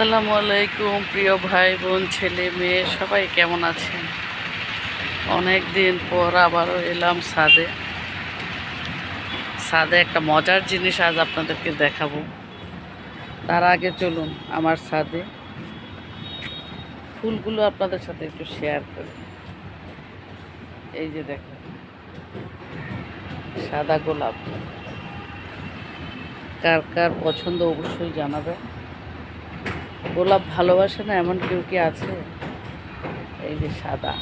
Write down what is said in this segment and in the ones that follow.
আসসালামু আলাইকুম, প্রিয় ভাই, বোন, ছেলে, মেয়ে, সবাই কেমন আছেন? অনেক দিন পর আবারও এলাম সাদে। সাদে একটা মজার জিনিস আজ আপনাদেরকে দেখাবো। তার আগে চলুন আমার সাদে। ফুলগুলো আপনাদের সাথে একটু শেয়ার করি। এই যে দেখেন, সাদা গোলাপ। কার কার পছন্দ অবশ্যই জানাবেন। গোলাপ ভালোবাসে না এমন কেউ কি আছে? এই যে সাদা।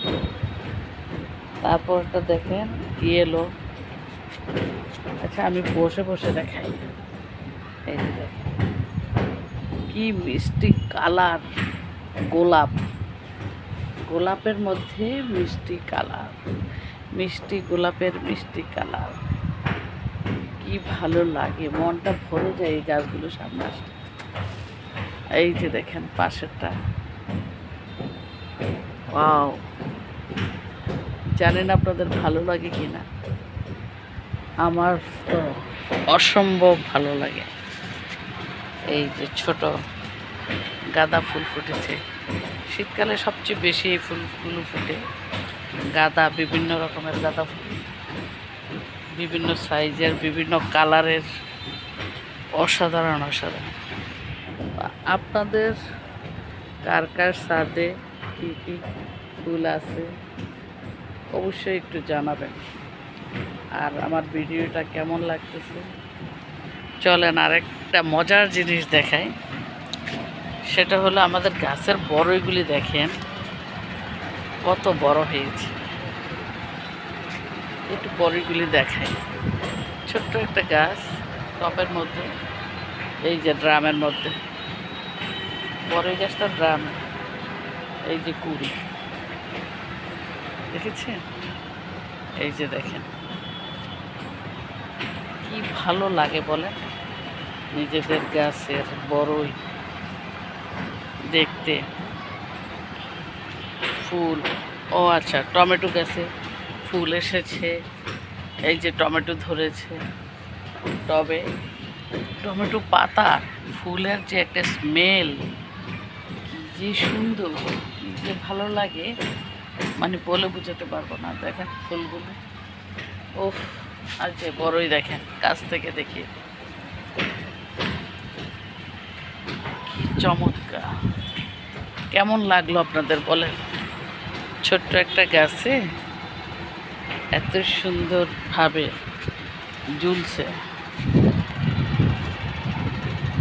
তারপরটা দেখেন ইয়েলো আচ্ছা আমি বসে বসে দেখাই। এই যে দেখেন, কি মিষ্টি কালার গোলাপ। গোলাপের মধ্যে মিষ্টি কালার, মিষ্টি গোলাপের মিষ্টি কালার। কি ভালো লাগে, মনটা ভরে যায় এই গাছগুলো সামনে আসলে এই যে দেখেন পাশেরটা। ওয়াও। জানেন আপনাদের ভালো লাগে কি না? আমার তো অসম্ভব ভালো লাগে। এই যে ছোট গাঁদা ফুল ফুটেছে। শীতকালে সবচেয়ে বেশি এই ফুলগুলো ফুটে। গাঁদা বিভিন্ন রকমের গাঁদা ফুল। বিভিন্ন সাইজের বিভিন্ন কালারের অসাধারণ অসাধারণ। আপনাদের কার কার সাদে কী কী ফুল আছে, অবশ্যই একটু জানাবেন। আর আমার ভিডিওটা কেমন লাগতেছে? চলেন আরেকটা মজার জিনিস দেখাই। সেটা হলো আমাদের গাছের বড়ইগুলি দেখেন, কত বড় হয়েছে। একটু বড়ইগুলি দেখাই। ছোট্ট একটা গাছ টপের মধ্যে, এই যে ড্রামের মধ্যে। বড়ই গাছটা ড্রাম এই যে কুড়ি। দেখেছেন? এই যে দেখেন। কি ভালো লাগে বলেন? নিজেদের গাছের বড়ই দেখতে। ফুল, ও আচ্ছা টমেটো গাছে ফুল এসেছে। এই যে টমেটো ধরেছে। টবে টমেটো পাতা ফুলের যে একটা স্মেল যে সুন্দর যে ভালো লাগে মানে বলে বোঝাতে পারব না। দেখেন ফুলগুলো। ওফ আর যে বড়ই দেখেন, কাছ থেকে দিই। কি চমৎকার। কেমন লাগল আপনাদের বলেন? ছোট্ট একটা গাছে এত সুন্দরভাবে ঝুলছে।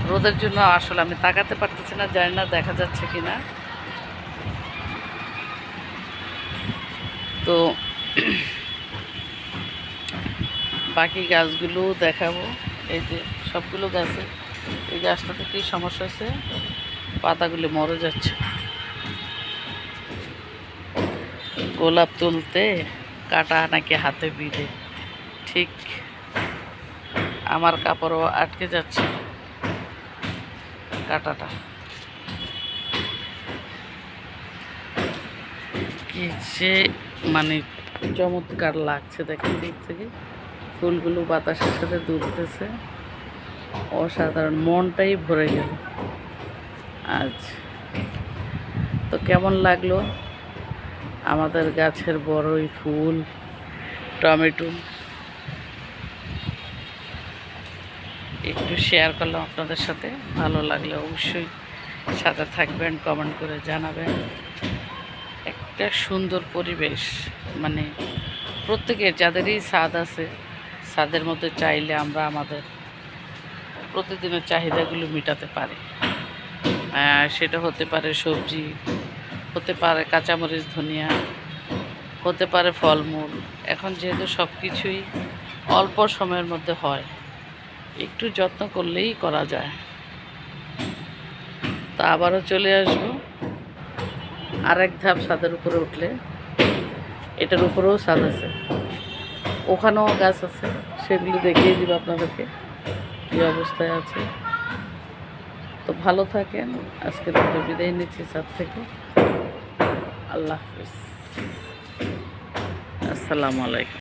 রোদের জন্য আসলে আমি তাকাতে পারতেছি না, জানি না দেখা যাচ্ছে কি না তো বাকি গাছগুলো দেখাবো, এই যে সবগুলো গাছে। এই গাছটাতে কী সমস্যা আছে পাতাগুলি মরে যাচ্ছে। গোলাপ তুলতে কাটা নাকি হাতে বিঁধে, ঠিক আমার কাপড়ও আটকে যাচ্ছে। কাটাটা। কি যে মানে চমৎকার লাগছে দেখেন দিক থেকে। ফুলগুলো বাতাসের সাথে দুলতেছে। অসাধারণ, মনটাই ভরে গেল। আজ। তো কেমন লাগল? আমাদের গাছের বড়ই ফুল, টমেটো। একটু শেয়ার করলাম আপনাদের সাথে। ভালো লাগলে অবশ্যই সাথে থাকবেন কমেন্ট করে জানাবেন। একটা সুন্দর পরিবেশ মানে প্রত্যেকের যাদেরই স্বাদ আছে, স্বাদের মধ্যে চাইলে আমরা আমাদের প্রতিদিনের চাহিদাগুলো মেটাতে পারি। সেটা হতে পারে সবজি, হতে পারে কাঁচামরিচ, ধনিয়া, হতে পারে ফলমূল। এখন যেহেতু সব কিছুই অল্প সময়ের মধ্যে হয় একটু যত্ন করলেই করা যায়। তা আবারও চলে আসব। আরেক ধাপ ছাদের উপরে উঠলে, এটার উপরেও ছাদ আছে। ওখানেও গাছ আছে, সেগুলো দেখিয়ে দিব আপনাদেরকে কী অবস্থায় আছে। তো ভালো থাকেন আজকে মতো বিদায় নিচ্ছি ছাদ থেকে। আল্লাহ হাফিজ। আসসালামু আলাইকুম।